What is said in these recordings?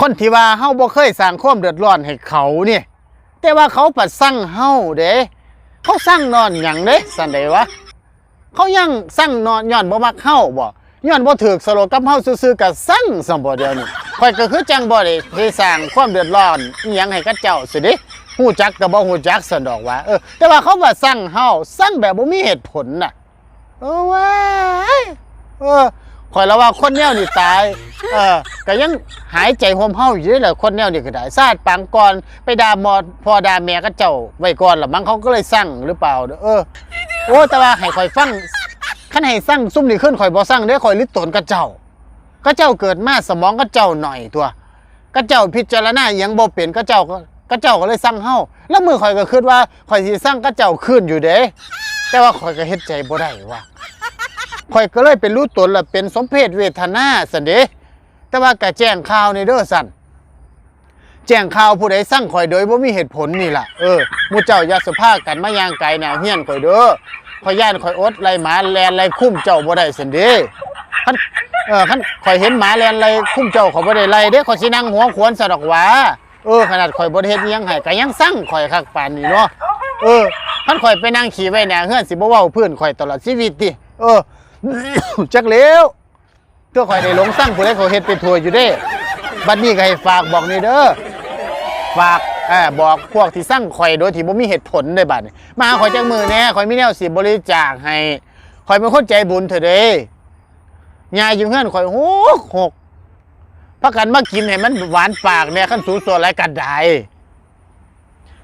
คนที่ว่าเฮาบ่เคยสร้างความเดือดร้อนให้เขาเนี่ยแต่ว่าเขาปัดสั่งเฮาเด้เขาสั่งนอนหยังเด้สันใดวะเขายังสั่งนอนย้อนบ่มักเฮาบ่ย้อนบ่ถูกสโลกับเฮาซื่อๆก็สั่งซั่นบ่เดียวนี้ข่อยก็คือจังบ่ได้ได้สร้างความเดือดร้อนอีหยังให้กับเจ้าสิเด้ฮู้จักก็บ่ฮู้จักซั่นดอกว่าเออแต่ว่าเขาว่าสั่งเฮาสั่งแบบบ่มีเหตุผลน่ะเออว้ายเออ คอยแล้วว่าคนแนวนี่ตาย เออก็ยังหายใจหวมเฮาอยู่เลยแหละคนแนวนี่ก็ได้ซาดปังก่อนไปด่าหมอดพอด่าแม่ก็เจ้าไว้ก่อนหละมั้งเขาก็เลยสั่งหรือเปล่าเด้อเออ โอ้แต่ว่าให้คอยฟังคันให้สั่งซุ่มนี่ขึ้นคอยบ่สั่งเด้อคอยลิตนกับเจ้าก็เจ้าเกิดมาสมองก็เจ้าหน่อยตัวก็เจ้าพิจารณาอิหยังบ่เป็นก็เจ้าก็ก็เจ้าก็เลยสั่งเฮาแล้วมือคอยก็คิดว่าคอยสิสั่งก็เจ้าขึ้นอยู่เด้แต่ว่าข่อยก็เฮ็ดใจบ่ได้ว่า ข่อยก็เลยเป็นรู้ตนละเป็นสมเพศเวทนาสันเดะแต่ว่าก็แจ้งข่าวในเด้อสันแจ้งข่าวผู้ใดสั่งข่อยโดยบ่มีเหตุผลนี่ล่ะเออมูเจ้ายาสภากันมายางไกลแนวเฮียนข่อยเด้อข่อยย่านข่อยอดไล่หมาแลนไล่คุ้มเจ้าบ่ได้สันเดะคันเออคันข่อยเห็นหมาแลนไล่คุ้มเจ้าข่อยบ่ได้ไล่เด้ข่อยสินั่งหัวขวนซะดอกหว่าเออขนาดข่อยบ่ได้เฮ็ดยังให้ก็ยังสั่งข่อยคักปานนี้เนาะเออท่านข่อยไปนั่งขี่ไว้แน่เฮือนสิบ่เว้าเพื่อนข่อยตลอดชีวิตติเออ จักเลี้ยวเพื่อข่อยได้หลงสั่งผู้ใดเขาเฮ็ดไปทั่วอยู่เด้ บัดนี้ก็ให้ฝากบอกนี่เด้อฝากเออบอกพวกที่สั่งข่อยโดยที่บ่มีเหตุผลได้บัดนี้มาหาข่อยจักมือแน่ข่อยมีแนวสิบริจาคให้ข่อยเป็นคนใจบุญเถอะเด้ยายอยู่เฮือนข่อยโหกหกพักกันมากินให้มันหวานปากแหน่ขั้นสูงส่วนไรกันได้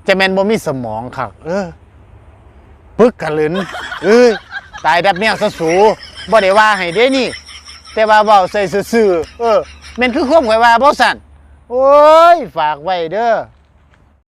จะแมนบ่มีสมองครับ เออปึกกะลืนเอ้ยตายดับแนวซะสู บ่ได้ว่าให้เด้นี่ แต่ว่าเว้าใส่ซื่อๆเออแม่นคือความข่อยว่าบ่สั่นโอ้ย ฝากไว้เด้อ